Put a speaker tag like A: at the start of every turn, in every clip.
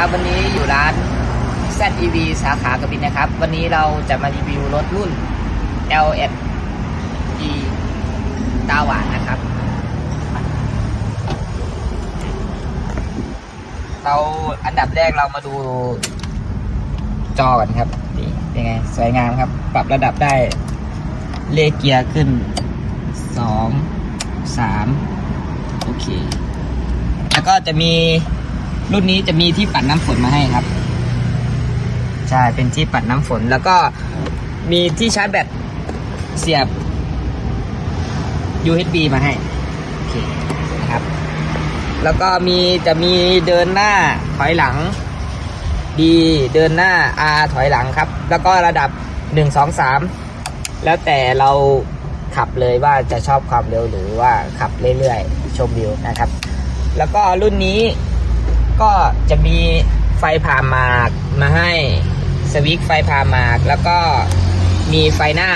A: ครับ วันนี้อยู่ร้าน ZEV สาขากบินนะครับ วันนี้เราจะมารีวิวรถรุ่น LS E ตาหวานนะครับ เราอันดับแรกเรามาดูจอกันครับนี่เป็นไง สวยงามครับ ปรับระดับได้เลขเกียร์ขึ้นสองสามโอเค แล้วก็จะมี รุ่นนี้จะมีที่ปัดน้ำฝนมาให้ครับ ใช่ เป็นที่ปัดน้ำฝนแล้วก็มีที่ชาร์จแบตเสียบ USB มาให้โอเคนะครับ แล้วก็มีจะมีเดินหน้าถอยหลัง D เดินหน้า R ถอยหลังครับ แล้วก็ระดับ 1 2 3 แล้วแต่เราขับเลยว่าจะชอบความเร็วหรือว่าขับเรื่อยๆ ชมวิวนะครับ แล้วก็รุ่นนี้ ก็จะมีไฟผ่าหมากมาให้สวิตช์ไฟผ่าหมากแล้วก็มีไฟหน้า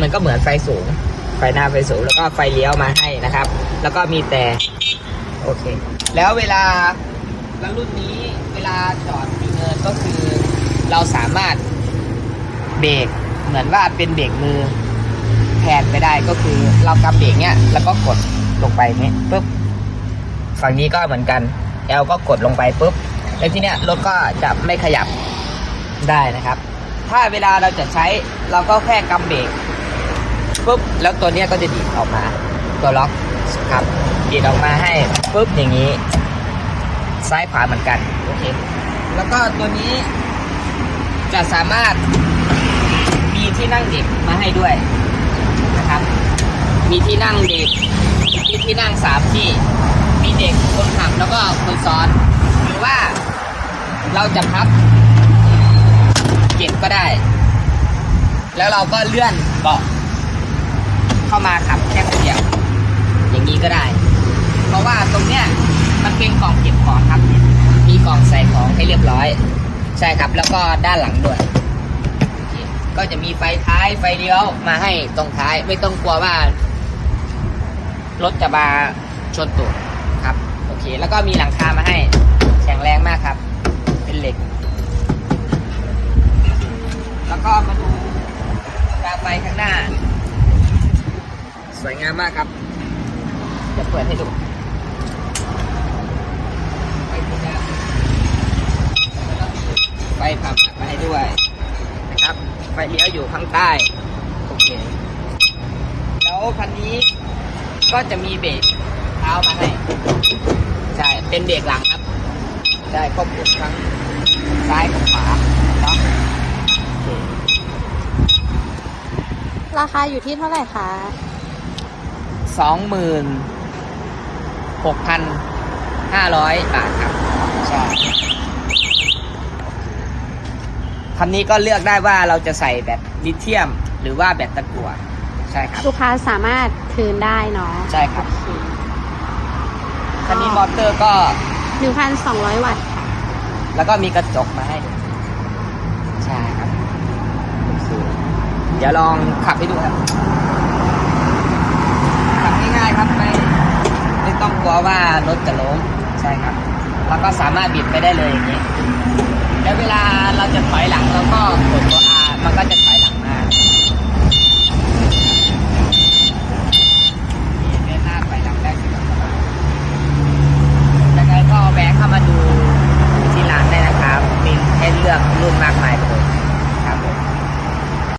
A: มันก็เหมือนไฟสูง ไฟหน้าไฟสูง แล้วก็ไฟเลี้ยวมาให้นะครับ แล้วก็มีแต่โอเค แล้วเวลาแล้วรุ่นนี้เวลาจอดมีเนินก็คือ เราสามารถเบรกเหมือนว่าเป็นเบรกมือแทนไปได้ก็คือเรากำเบรกเนี้ยแล้วก็กดลงไปเนี้ยปุ๊บฝั่งนี้ก็เหมือนกัน L ก็กดลงไปปุ๊บแล้วทีเนี้ยรถก็จะไม่ขยับได้นะครับ ถ้าเวลาเราจะใช้เราก็แค่กำเบรกปุ๊บแล้วตัวเนี้ยก็จะดีดออกมา ตัวล็อกครับดีดออกมาให้ปุ๊บอย่างนี้ ซ้ายขวาเหมือนกันโอเคแล้วก็ตัวนี้จะสามารถมีที่นั่งเด็กมาให้ด้วยนะครับ มีที่นั่งเด็กมีที่นั่งสามที่ มีเด็กคนขับแล้วก็คนซ้อน หรือว่าเราจะพับเก็บก็ได้ แล้วเราก็เลื่อนเบาะเข้ามาขับแค่คนเดียว อย่างนี้ก็ได้ เพราะว่าตรงเนี้ยมันเป็นกล่องเก็บของครับ มีกล่องใส่ของให้เรียบร้อย ใช่ครับ แล้วก็ด้านหลังด้วย ก็จะมีไฟท้ายไฟเลี้ยวมาให้ตรงท้าย ไม่ต้องกลัวว่ารถจะมาชนตูดครับโอ เค แล้วก็มีหลังคามาให้ แข็งแรงมากครับ เป็นเหล็ก แล้วก็มาดูตาไฟข้างหน้า สวยงามมากครับ จะเปิดให้ดูไฟข้างหน้าไฟผับมาให้ด้วยนะครับ ไฟเลี้ยวอยู่ข้างใต้โอเค แล้วคันนี้ก็จะมีเบรกเท้ามาให้ เป็นเบรกหลังครับใช่ควบคุมทั้งซ้ายกับขวาเนาะโอเค
B: ราคาอยู่ที่เท่าไหร่คะ
A: สองหมื่นหกพันห้าร้อยบาทครับใช่คันนี้ก็เลือกได้ว่าเราจะใส่แบตลิเธียม หรือว่าแบตตะกั่วใช่ครับ
B: ลูกค้าสามารถคืนได้เนาะ
A: ใช่ครับคั นนี้มอเตอร์ก็
B: หนึ่งพันสองร้อยวัตต์ค่ะ
A: แล้วก็มีกระจกมาให้ด้วยใช่ครับโอเคเดี๋ยวลองขับให้ดูครับ ขับง่ายๆครับไม่ไม่ต้องกลัวว่ารถจะล้มใช่ครับ แล้วก็สามารถบิดไปได้เลยอย่างนี้ แล้วเวลาเราจะถอยหลังเราก็กดตัว R มันก็จะถอยหลัง